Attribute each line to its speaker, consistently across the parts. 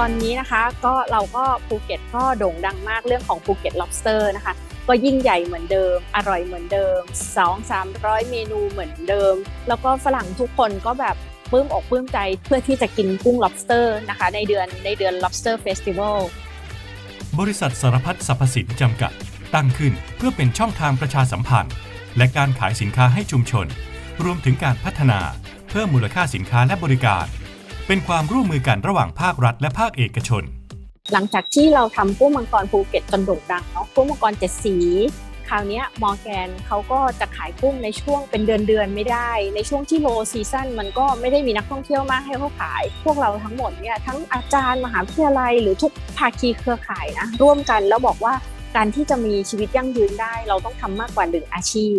Speaker 1: ตอนนี้นะคะก็เราก็ภูเก็ตก็โด่งดังมากเรื่องของภูเก็ต lobster นะคะ ก็ยิ่งใหญ่เหมือนเดิม อร่อยเหมือนเดิม 2 300 เมนูเหมือนเดิม แล้วก็ฝรั่งทุกคนก็แบบปลื้มอกปลื้มใจเพื่อที่จะกินกุ้ง lobster นะคะ ในเดือนในเดือน lobster festival
Speaker 2: บริษัทสารพัดสรรพสินจำกัด ตั้งขึ้นเพื่อเป็นช่องทางประชาสัมพันธ์ และการขายสินค้าให้ชุมชน รวมถึงการพัฒนา เพิ่มมูลค่าสินค้าและบริการ เป็นความร่วมมือกันระหว่างภาครัฐและภาคเอกชน
Speaker 1: หลังจากที่เราทำกุ้งมังกรภูเก็ตจนโด่งดังเนาะกุ้งมังกรเจ็ดสี คราวเนี้มอร์แกนเขาก็จะขายกุ้งในช่วงเป็นเดือนเดือนๆไม่ได้ ในช่วงที่โลซีซั่นมันก็ไม่ได้มีนักท่องเที่ยวมากให้เขาขาย พวกเราทั้งหมดเนี่ยทั้งอาจารย์มหาวิทยาลัย หรือทุกภาคีเครือข่ายนะร่วมกันแล้วบอกว่าการที่จะมีชีวิตยั่งยืนได้ เราต้องทำมากกว่าหนึ่งอาชีพ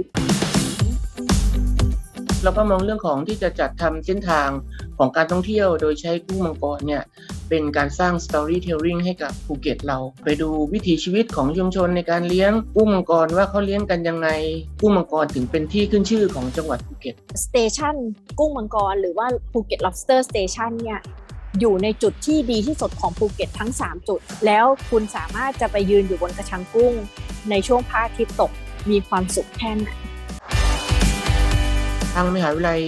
Speaker 3: เราก็มองเรื่องของที่จะจัดทำเส้นทาง ของการท่องเที่ยวโดยใช้กุ้งมังกรเนี่ยเป็นการสร้าง storytelling ให้กับภูเก็ตเรา ไปดูวิถีชีวิตของชุมชนในการเลี้ยงกุ้งมังกรว่าเขาเลี้ยงกันยังไงกุ้งมังกรถึงเป็นที่ขึ้นชื่อของจังหวัดภูเก็ต
Speaker 1: สเตชันกุ้งมังกรหรือว่าภูเก็ต lobster station เนี่ยอยู่ในจุดที่ดีที่สุดของภูเก็ตทั้ง 3 จุด แล้วคุณสามารถจะไปยืนอยู่บนกระชังกุ้ง ในช่วงพระอาทิตย์ตกมีความสุขแค่ไหน
Speaker 3: ทางมหาวิทยาลัย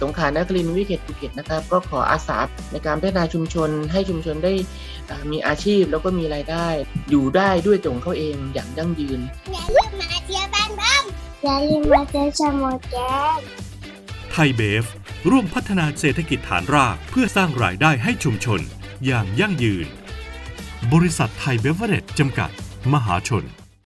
Speaker 3: สงขลานครินทร์วิเขตภูเก็ตนะครับ ก็ขออาสาในการพัฒนาชุมชน ให้ชุมชนได้อ่ามีอาชีพแล้วก็มีรายได้ อยู่ได้ด้วยตัวของเขาเองอย่างยั่งยืน
Speaker 4: อย่าลืมมาเที่ยวบ้านบ้ามอย่าลืมมาเที่ยวชะมดแกง
Speaker 2: ไทยเบฟ ร่วมพัฒนาเศรษฐกิจฐานรากเพื่อสร้างรายได้ให้ชุมชน อย่างยั่งยืน บริษัทไทยเบเวอเรจจำกัด มหาชน